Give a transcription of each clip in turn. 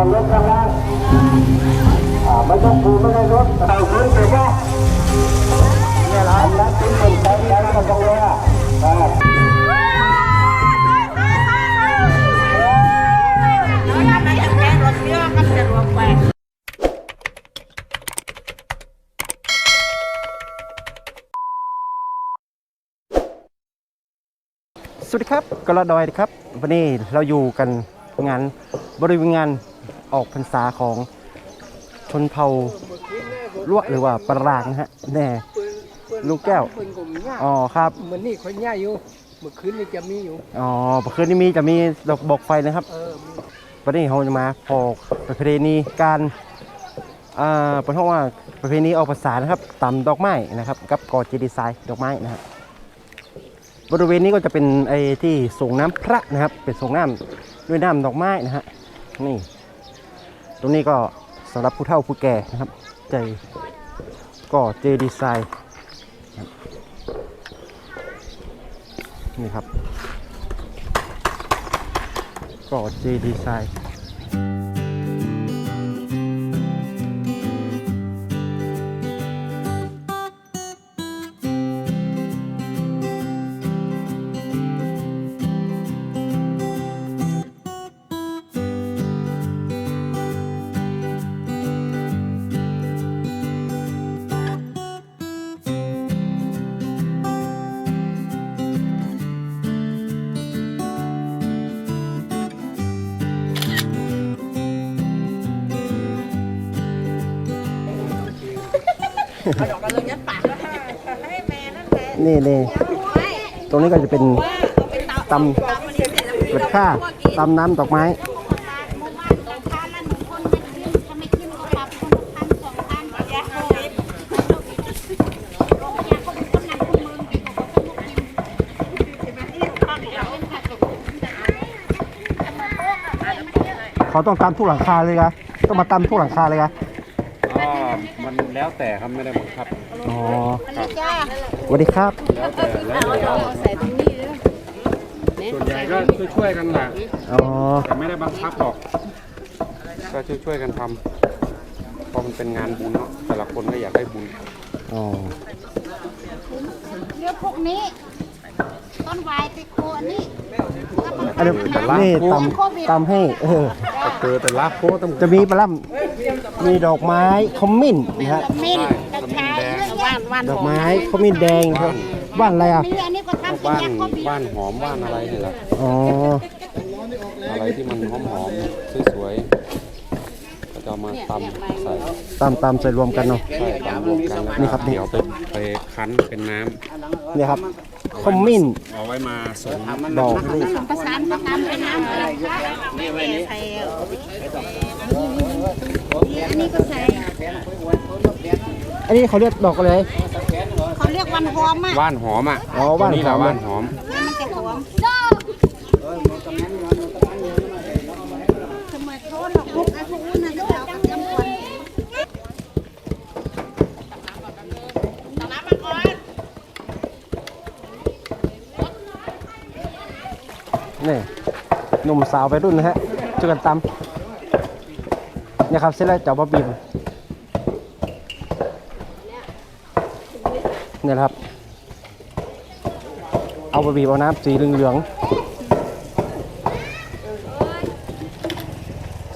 องรถข้างล่างไม่ต้องปูไม่ได้รถเอาขึ้นไปก็เนี่ยละอันนั้นเป็นคนใช้ใช้กันตรงเลยอะอ่สวัสดีครับกระดอยครับ วันนี้เราอยู่กันงานบริเวณงาน ออกพรรษาของชนเผ่าลวกหรือว่าปรางนะฮะแน่ลูกแก้วปืนกลมเนี่ยอ๋อครับเหมือนนี่คนง่ายอยู่เมื่อคืนนี่จะมีอยู่อ๋อเมื่อคืนนี้มีจะมีดอกบอกไฟนะครับเออมีวันนี้เราจะมาพอประเพณีการอ่าเป็นเพราะว่าประเพณีออกพรรษานะครับตำดอกไม้นะครับกับกอจีดีไซน์ดอกไม้นะฮะบริเวณนี้ก็จะเป็นไอ้ที่ส่งน้ำพระนะครับ เป็นส่งน้ำด้วยน้ำดอกไม้นะฮะนี่ต รงนี้ก็สำหรับผู้เฒ่าผู้แก่นะครับ ใจก็เจดีไซน์นี่ครับ ก็เจดีไซน์ นี่นี่ตรงนี้ก็จะเป็นตำเกิดข้าตำน้ำดอกไม้เขาต้องตำทุกหลังคาเลยกะต้องมาตำทุกหลังคาเลยกะ ก็มันแล้วแต่ครับไม่ได้บังคับ อ๋อสวัสดีครับ แล้วแต่แล้วแต่เราส่วนใหญ่ก็ช่วยๆกันแหละอ๋อแต่ไม่ได้บังคับหรอก ก็ช่วยๆกันทำเพราะมันเป็นงานบุญเนาะแต่ละคนก็อยากได้บุญอ๋อเรื่องพวกนี้ต้นวายติโคอันนี้อันนี้นี่ตำตำให้เออก็เจอแต่ละโคต้องจะมีปลาล่ำ มีดอกไม้ขมิ้นนะฮะตะมิ้นตะชายว่านว่านดอกไม้ขมิ้นแดงนะครับ บ้านอะไรอะนี่อันนี้ก็ทำเป็นบ้านยักษ์ก็มีบ้านหอมบ้านอะไรนี่แหละอ๋ออะไรที่มันหอมๆสวยๆก็จะเอามาตำใส่ตำตำใส่รวมกันเนาะใส่ตำรวมกันแล้วนี่ครับนี่ เดี๋ยวไปไปคั้นเป็นน้ำเนี่ยครับขมิ้นเอาไว้มาสมดอกนี่ประสานประกันเป็นน้ำอะไรนี่ไว้ นี่ใส่อันนี้ก็ใส่ อันนี้เขาเรียกดอกอะไรเขาเรียกวันหอมอะว่านหอมอะอ๋อว่านหอมตัวแหละว่านหอม มันจะหอมทำไมเขาหลอกพวกไอ้พวกนู้นน่ะจะเอากระเทียมก่อนนี่หนุ่มสาวไปรุ่นนะฮะช่วยกันตำเนี่ยครับเสร็จแล้วจะเอามาบีบเนี่ยนะครับ เอามาบีบเอาน้ำสีเหลืองๆ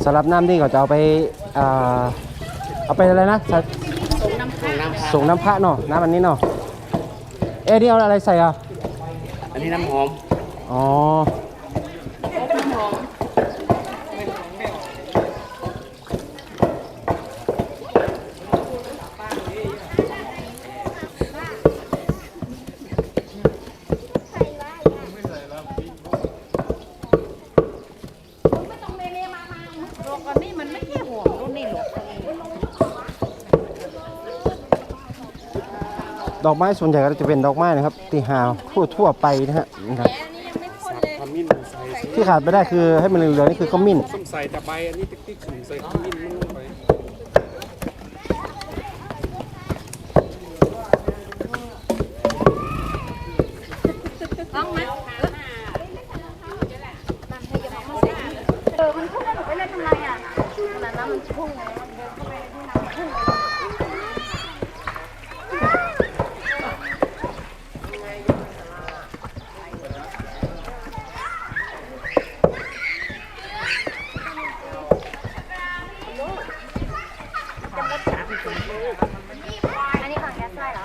สำหรับน้ำนี่ก็จะเอาไปอ่าเอาไปอะไรนะส่งน้ำพระส่งน้ำพระเนาะน้ำอันนี้เนาะเอ๊ะนี่เอาอะไรใส่อะอันนี้น้ำหอมอ๋อ โลกอันนี้มันไม่ใช่หอมรุ่นนี้หรอก ด อกไม้ส่วนใหญ่ก็จะเป็นดอกไม้นะครับที่หาทั่วทั่วๆไปนะฮะนะครับขมิ้นใส่ที่ขาดไม่ได้คือให้มันเหลืองๆนี่คือขมิ้นส้มใส่ตะไบอันนี้ติ๊กติ๊กสุ่มใส่ขมิ้นมันลงไป เออมันเข้าไปหนูไปเล่นทำไรอะ น้ำมันพุ่งเลยเดินเข้าไปในน้ำพุ่งเลย อันนี้ของแกสไลเหรอ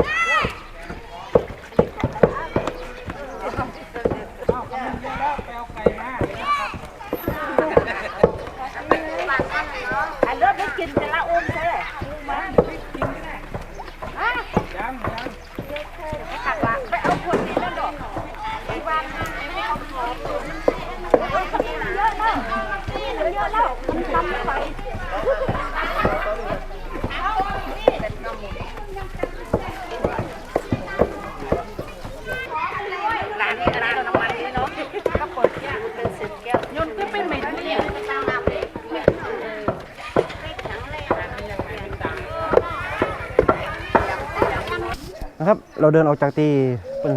อันเลิศไม่กินจะละอุ้มใช่ไหมอุ้มมาไม่กินก็ได้อะยังยังไม่ขัดละไปเอาขวดนี้แล้วดอกไอ้วันไม่เอาขอบมันเยอะแล้วมันเยอะแล้วมันทำไม่ไหว ร้านนี้ร้านน้ำมันนี่เนาะก็เปิดแก้วเป็นสิบแก้วยนต์ก็เป็นเหม็นเนี่ยตามน้ำเลย นะครับ เราเดินออกจากที่เป็น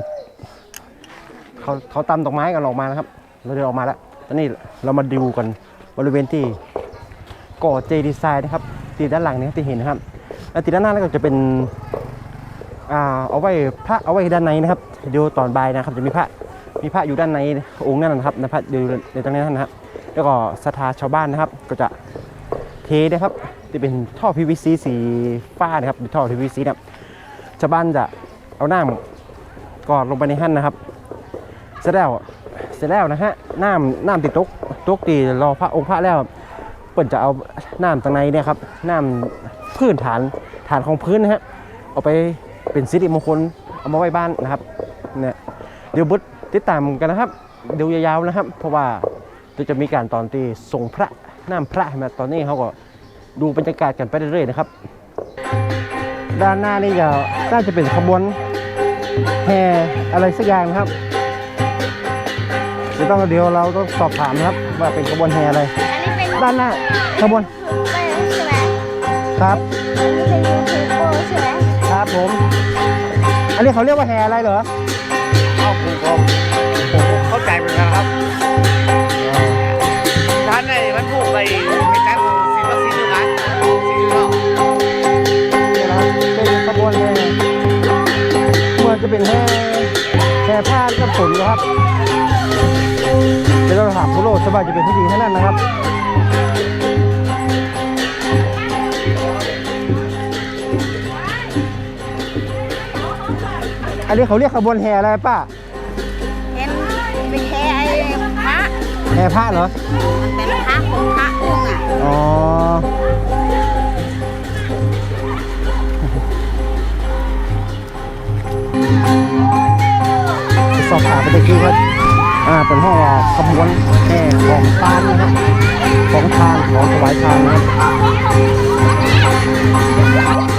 เขาเขาตำดอกไม้กันออกมานะครับ เราเดินออกมาแล้วตอนนี้เรามาดูกันบริเวณที่ก่อเจดีไซน์นะครับที่ด้านหลังนี่ยที่เห็นนะครับแล้วที่ด้านหน้านั่นก็จะเป็นอ่าเอาไว้พระเอาไว้ด้านในนะครับเดี๋ยวตอนบ่ายนะครับ จะมีพระมีพระอยู่ด้านในองค์นั่นนะครับนะพระอยู่ในตรงนี้นะครับ แล้วก็ศรัทธาชาวบ้านนะครับ ก็จะเทนะครับที่เป็นท่อ PVC สีฟ้านะครับเป็นท่อ PVC นะครับ ชาวบ้านจะเอาน้ำกอดลงไปในหั่นนะครับ เสร็จแล้วเสร็จแล้วนะฮะน้ำน้ำติดตกตกตีรอพระองค์พระแล้วเปิ่นจะเอาน้ำตรงในเนี่ยครับน้ำพื้นฐานฐานของพื้นนะฮะเอาไปเป็นสิริมงคลเอามาไว้บ้านนะครับเนี่ยเดี๋ยวบุตรติดตามกันนะครับเดี๋ยวยาวๆนะครับ เพราะว่าเดี๋ยวจะมีการตอนที่ส่งพระน้ำพระมาตอนนี้เขาก็ดูบรรยากาศกันไปเรื่อยๆนะครับ ด้านหน้านี่จะน่าจะเป็นขบวนแห่อะไรสักอย่างนะครับเดี๋ยวต้องเดี๋ยวเราต้องสอบถามนะครับ ว่าเป็นขบวนแห่อะไร อันนี้เป็นด้านหน้าขบวนใช่ไหมครับ อันนี้เป็นยูทูบเบอร์ใช่ไหมครับผม อันนี้เขาเรียกว่าแห่อะไรเหรอเข้าผมผมเข้าใจเหมือนกันครับท่านในมันผูกไป เหมือนจะเป็นแห่แห่ผ้ากับฝนนะครับเดี๋ยวเราถามผู้โลดสบายจะเป็นผู้หญิงเท่านั้นนะครับอันนี้เขาเรียกขบวนแห่อะไรป้าเห็นเป็นแค่ไอ้พระแห่ผ้าเหรอมันเป็นพระของพระองค์อะอ๋อ อบถามไปตะกี้ว่าอ่าเป็นห้องว่าขบวนแห่ของทานนะครับของทานของถวายทานนะครับ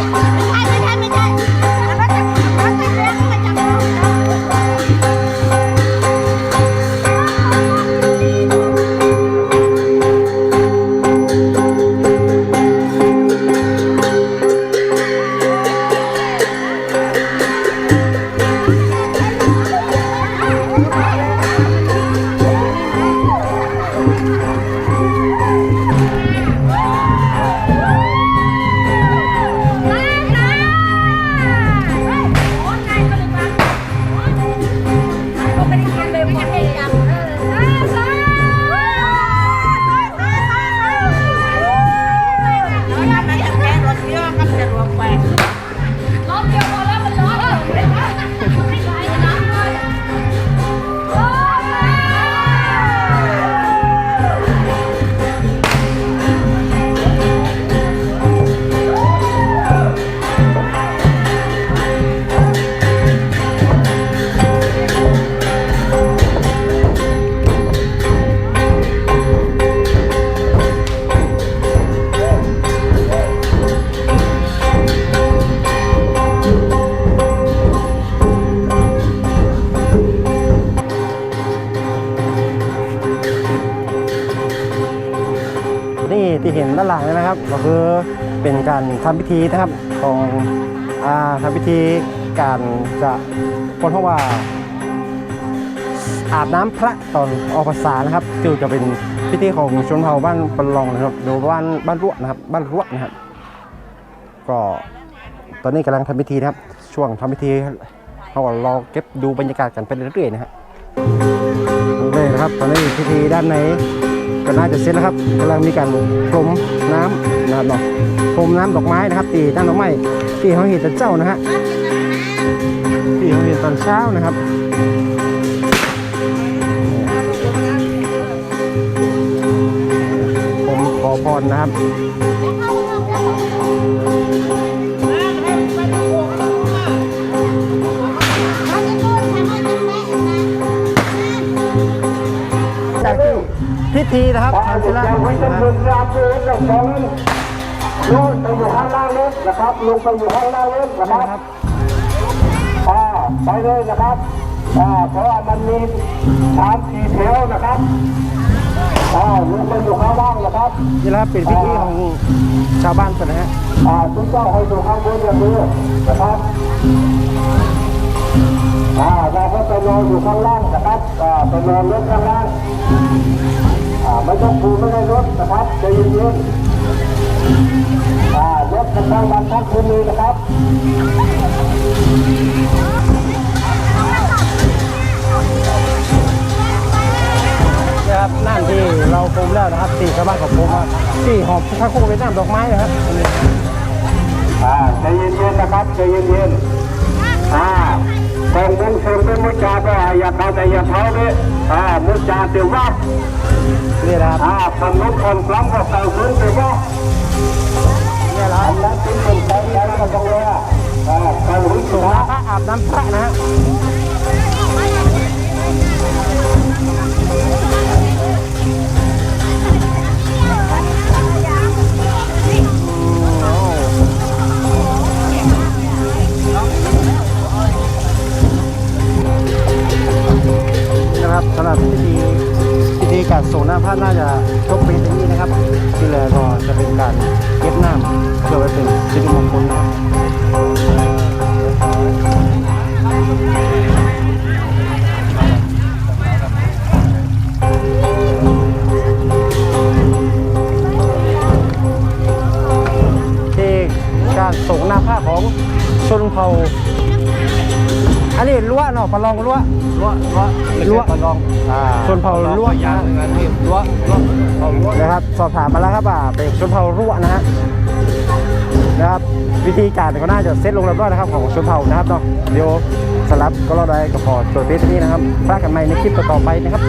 การทำพิธีนะครับของอ่าทำพิธีการจะคนเพราะว่า อาบน้ำพระตอนออกพรรษานะครับจึงจะเป็นพิธีของชนเผ่าบ้านปะลองนะครับหรือบ้านบ้านรั่วนะครับบ้านรั่วนะครับ ก็ตอนนี้กำลังทำพิธีนะครับ ช่วงทำพิธีเราก็รอเก็บดูบรรยากาศกันไปเรื่อยๆนะฮะเลยนะครับ ตอนนี้พิธีด้านใน ก็น่าจะเสร็จแล้วครับกำลังมีการพรมน้ำนะครับเนาะพรมน้ำดอกไม้นะครับตีด้านดอกไม้ที่เขาเห็นแต่เจ้านะฮะที่เขาเห็นตอนเช้านะครับผมขอพรนะครับจากที่ พิธีนะครับถ้าทางอศิยู่ลายังไม่นะจะคคุรับณราบูนกับสองลงไปอยู่ข้างล่างเลยนะครับลงไปอยู่ข้างล่างเลยนะครับอ่าไปเลยนะครับอ่าเพราะว่ามันมีสามสี่แถวนะครับอ่าลงไปอยู่ข้างล่างนะครับนี่แหละครับเป็นพิธีของชาวบ้านกันนะฮะอ่าทุกเจ้าให้อยู่ข้างบนอย่างนี้นะครับอ่าเราก็ไปนอนอยู่ข้างล่างนะครับอ่าไปนอนรถข้างล่างอ่า ไม่ต้องคูไม่ได้รถนะครับใจเย็นๆอ่ารถกันทั้งวันทั้งคืนเลยนะครับนะครับนั่นที่เราพรมแล้วนะครับที่ชาวบ้านของผมว่าที่หอบพระโคเวียดนามดอกไม้นะครับอ่าใจเย็นๆนะครับใจเย็นๆอ่าแบ่งวงเสริมเป็นมุจาก็อย่าเข้าแต่อย่าเท้าเลยอ่ามุจาเดี๋ยวว่า นี่นะครับอ่าคำนู้นคนกล้ำก็เต่าขึ้นเดี๋ยวว่านี่แหละครับอันนั้นเป็นคนใช้ใช้กันตรงเลยอะอ่าเต่าขึ้นส่สุงดน้ำพระอาบน้ำพระนะฮะ องรั้วรั้วรั้วรั่วปะลองชนเผ่ารั้วนะรั้วรั้วเผารั่วนะครับ สอบถามมาแล้วครับอ่าเป็นชนเผ่ารั่วนะฮะนะครับวิธีการก็น่าจะเซตลงแล้วด้วยนะครับของชนเผ่านะครับเนาะเดี๋ยวสลับก็รอได้กับพอตัวเพจนี้นะครับพลาดกันใหม่ในคลิปต่อๆไปนะครับ